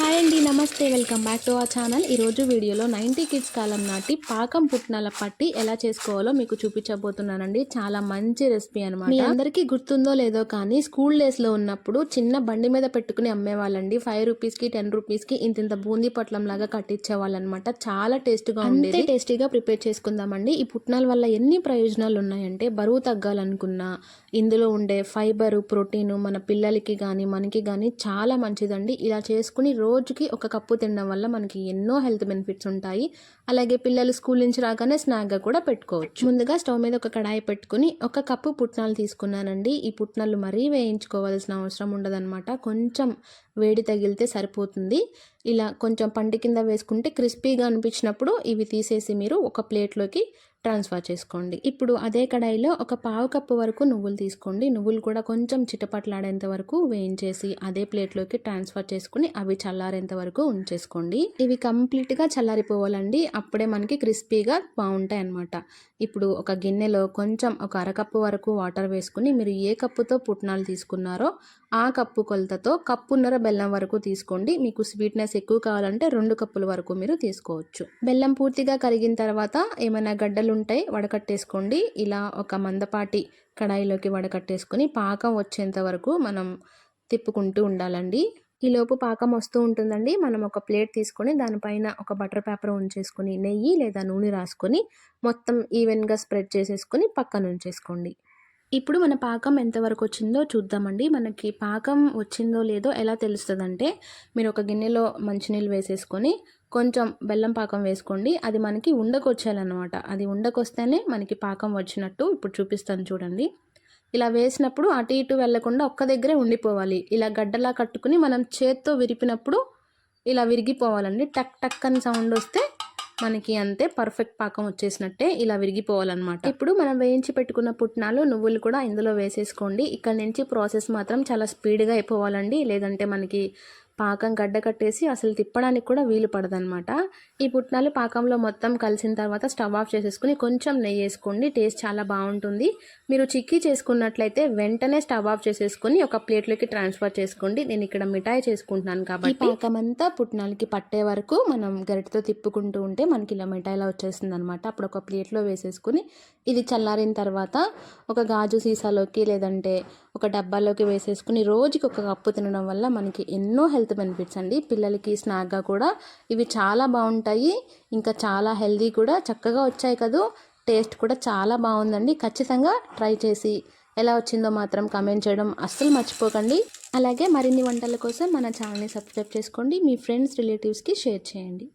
Hi అండి నమస్తే. Welcome back to our channel. ఈరోజు వీడియోలో నైంటీ కిడ్స్ కాలం నాటి పాకం పుట్నాల పట్టి ఎలా చేసుకోవాలో మీకు చూపించబోతున్నానండి. చాలా మంచి రెసిపీ అనమాట మీ అందరికీ గుర్తుందో లేదో కానీ స్కూల్ డేస్లో ఉన్నప్పుడు చిన్న బండి మీద పెట్టుకుని అమ్మేవాళ్ళండి. ఫైవ్ రూపీస్కి టెన్ రూపీస్కి ఇంత ఇంత బూందీ పొట్లం లాగా కట్టించేవాళ్ళు అనమాట చాలా టేస్ట్గా ఉండేది. టేస్టీగా ప్రిపేర్ చేసుకుందామండి. ఈ పుట్నాల వల్ల ఎన్ని ప్రయోజనాలు ఉన్నాయంటే బరువు తగ్గాలనుకున్నా ఇందులో ఉండే ఫైబర్ ప్రోటీన్ మన పిల్లలకి కానీ మనకి కానీ చాలా మంచిదండి. ఇలా చేసుకుని రోజుకి ఒక కప్పు తినడం వల్ల మనకి ఎన్నో హెల్త్ బెనిఫిట్స్ ఉంటాయి. అలాగే పిల్లలు స్కూల్ నుంచి రాగానే స్నాక్గా కూడా పెట్టుకోవచ్చు. ముందుగా స్టవ్ మీద ఒక కడాయి పెట్టుకుని ఒక కప్పు పుట్నాలు తీసుకున్నానండి. ఈ పుట్నాలు మరీ వేయించుకోవాల్సిన అవసరం ఉండదన్నమాట. కొంచెం వేడి తగిలితే సరిపోతుంది. ఇలా కొంచెం పంటి కింద వేసుకుంటే క్రిస్పీగా అనిపించినప్పుడు ఇవి తీసేసి మీరు ఒక ప్లేట్లోకి ట్రాన్స్ఫర్ చేసుకోండి. ఇప్పుడు అదే కడాయిలో ఒక పావు కప్పు వరకు నువ్వులు తీసుకోండి. నువ్వులు కూడా కొంచెం చిటపట్లాడేంత వరకు వేయించేసి అదే ప్లేట్లోకి ట్రాన్స్ఫర్ చేసుకుని అవి చల్లారేంత వరకు ఉంచేసుకోండి. ఇవి కంప్లీట్గా చల్లారిపోవాలండి. అప్పుడే మనకి క్రిస్పీగా బాగుంటాయి అన్నమాట. ఇప్పుడు ఒక గిన్నెలో కొంచెం ఒక అరకప్పు వరకు వాటర్ వేసుకుని మీరు ఏ కప్పుతో పుట్నాలు తీసుకున్నారో ఆ కప్పు కొలతతో కప్పున్నర బెల్లం వరకు తీసుకోండి. మీకు స్వీట్నెస్ ఎక్కువ కావాలంటే రెండు కప్పుల వరకు మీరు తీసుకోవచ్చు. బెల్లం పూర్తిగా కరిగిన తర్వాత ఏమైనా గడ్డలు ఉంటాయి వడకట్టేసుకోండి. ఇలా ఒక మందపాటి కడాయిలోకి వడకట్టేసుకొని పాకం వచ్చేంత వరకు మనం తిప్పుకుంటూ ఉండాలండి. ఈలోపు పాకం వస్తూ ఉంటుందండి. మనం ఒక ప్లేట్ తీసుకొని దానిపైన ఒక బటర్ పేపర్ ఉంచేసుకొని నెయ్యి లేదా నూనె రాసుకొని మొత్తం ఈవెన్గా స్ప్రెడ్ చేసేసుకొని పక్కన ఉంచేసుకోండి. ఇప్పుడు మన పాకం ఎంతవరకు వచ్చిందో చూద్దామండి. మనకి పాకం వచ్చిందో లేదో ఎలా తెలుస్తుందంటే మీరు ఒక గిన్నెలో మంచినీళ్ళు వేసేసుకొని కొంచెం బెల్లం పాకం వేసుకోండి. అది మనకి ఉండకొచ్చేయాలన్నమాట. అది ఉండకొస్తేనే మనకి పాకం వచ్చినట్టు ఇప్పుడు చూపిస్తాను చూడండి. ఇలా వేసినప్పుడు అటు ఇటు వెళ్ళకుండా ఒక్క దగ్గరే ఉండిపోవాలి. ఇలా గడ్డలా కట్టుకుని మనం చేత్తో విరిపినప్పుడు ఇలా విరిగిపోవాలండి. టక్ టక్ అని సౌండ్ వస్తే మనకి అంతే పర్ఫెక్ట్ పాకం వచ్చేసినట్టే ఇలా విరిగిపోవాలన్నమాట. ఇప్పుడు మనం వేయించి పెట్టుకున్న పుట్నాలు నువ్వులు కూడా ఇందులో వేసేసుకోండి. ఇక్కడ నుంచి ప్రాసెస్ మాత్రం చాలా స్పీడ్గా అయిపోవాలండి. లేదంటే మనకి పాకం గడ్డ కట్టేసి అసలు తిప్పడానికి కూడా వీలు పడదనమాట ఈ పుట్నాలు పాకంలో మొత్తం కలిసిన తర్వాత స్టవ్ ఆఫ్ చేసేసుకుని కొంచెం నెయ్యి వేసుకోండి టేస్ట్ చాలా బాగుంటుంది. మీరు చిక్కీ చేసుకున్నట్లయితే వెంటనే స్టవ్ ఆఫ్ చేసేసుకుని ఒక ప్లేట్లోకి ట్రాన్స్ఫర్ చేసుకోండి. నేను ఇక్కడ మిఠాయి చేసుకుంటున్నాను కాబట్టి. పాకం అంతా పుట్నాలకి పట్టే వరకు మనం గరిటతో తిప్పుకుంటూ ఉంటే మనకి ఇలా మిఠాయిలా వచ్చేస్తుంది అనమాట అప్పుడు ఒక ప్లేట్లో వేసేసుకుని ఇది చల్లారిన తర్వాత ఒక గాజు సీసాలోకి లేదంటే ఒక డబ్బాలోకి వేసేసుకుని రోజుకి ఒక కప్పు తినడం వల్ల మనకి ఎన్నో హెల్త్ బెనిఫిట్స్ అండి. పిల్లలకి స్నాక్గా కూడా ఇవి చాలా బాగుంటాయి. ఇంకా చాలా హెల్దీ కూడా చక్కగా వచ్చాయి కదూ. టేస్ట్ కూడా చాలా బాగుందండి. ఖచ్చితంగా ట్రై చేసి ఎలా వచ్చిందో మాత్రం కమెంట్ చేయడం అస్సలు మర్చిపోకండి. అలాగే మరిన్ని వంటల కోసం మన ఛానల్ని సబ్స్క్రైబ్ చేసుకోండి. మీ ఫ్రెండ్స్ రిలేటివ్స్కి షేర్ చేయండి.